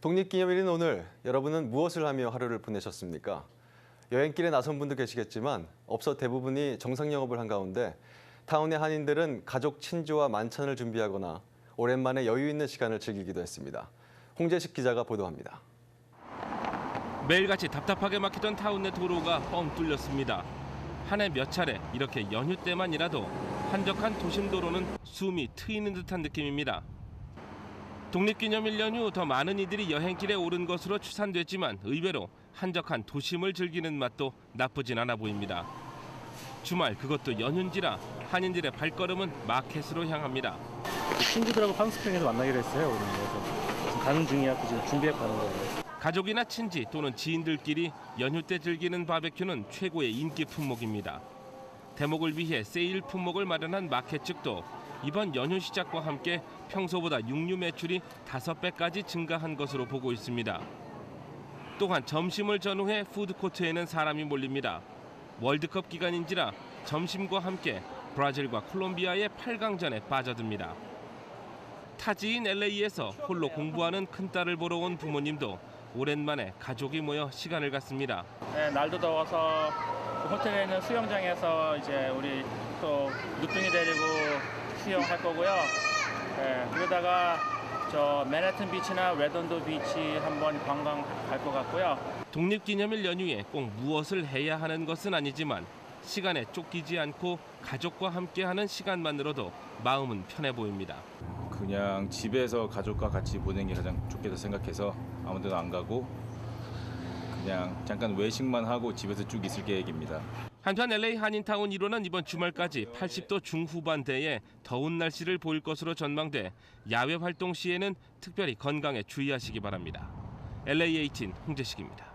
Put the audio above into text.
독립기념일인 오늘 여러분은 무엇을 하며 하루를 보내셨습니까? 여행길에 나선 분도 계시겠지만 업소 대부분이 정상 영업을 한 가운데 타운의 한인들은 가족 친조와 만찬을 준비하거나 오랜만에 여유 있는 시간을 즐기기도 했습니다. 홍재식 기자가 보도합니다. 매일같이 답답하게 막히던 타운 내 도로가 뻥 뚫렸습니다. 한 해 몇 차례 이렇게 연휴 때만이라도 한적한 도심 도로는 숨이 트이는 듯한 느낌입니다. 독립기념일 연휴 더 많은 이들이 여행길에 오른 것으로 추산됐지만 의외로 한적한 도심을 즐기는 맛도 나쁘진 않아 보입니다. 주말 그것도 연휴인지라 한인들의 발걸음은 마켓으로 향합니다. 친구들하고 팜스프링에서 만나기로 했어요. 오늘 그래서 지금 가는 중이야. 그지 준비해 가는 거예요. 가족이나 친지 또는 지인들끼리 연휴 때 즐기는 바베큐는 최고의 인기 품목입니다. 대목을 위해 세일 품목을 마련한 마켓 측도 이번 연휴 시작과 함께 평소보다 육류 매출이 다섯 배까지 증가한 것으로 보고 있습니다. 또한 점심을 전후해 푸드코트에는 사람이 몰립니다. 월드컵 기간인지라 점심과 함께 브라질과 콜롬비아의 8강전에 빠져듭니다. 타지인 LA에서 홀로 공부하는 큰딸을 보러 온 부모님도 오랜만에 가족이 모여 시간을 갖습니다. 네, 날도 더워서 그 호텔에 있는 수영장에서 이제 우리 또 누뚱이 데리고 수영할 거고요. 네, 그러다가 저 맨해튼 비치나 레던도 비치 한번 관광 갈 것 같고요. 독립기념일 연휴에 꼭 무엇을 해야 하는 것은 아니지만 시간에 쫓기지 않고 가족과 함께하는 시간만으로도 마음은 편해 보입니다. 그냥 집에서 가족과 같이 보내는 게 가장 좋겠다 생각해서 아무 데도 안 가고 그냥 잠깐 외식만 하고 집에서 쭉 있을 계획입니다. 한편 LA 한인타운 1호는 이번 주말까지 80도 중후반대에 더운 날씨를 보일 것으로 전망돼 야외 활동 시에는 특별히 건강에 주의하시기 바랍니다. LA 18 홍재식입니다.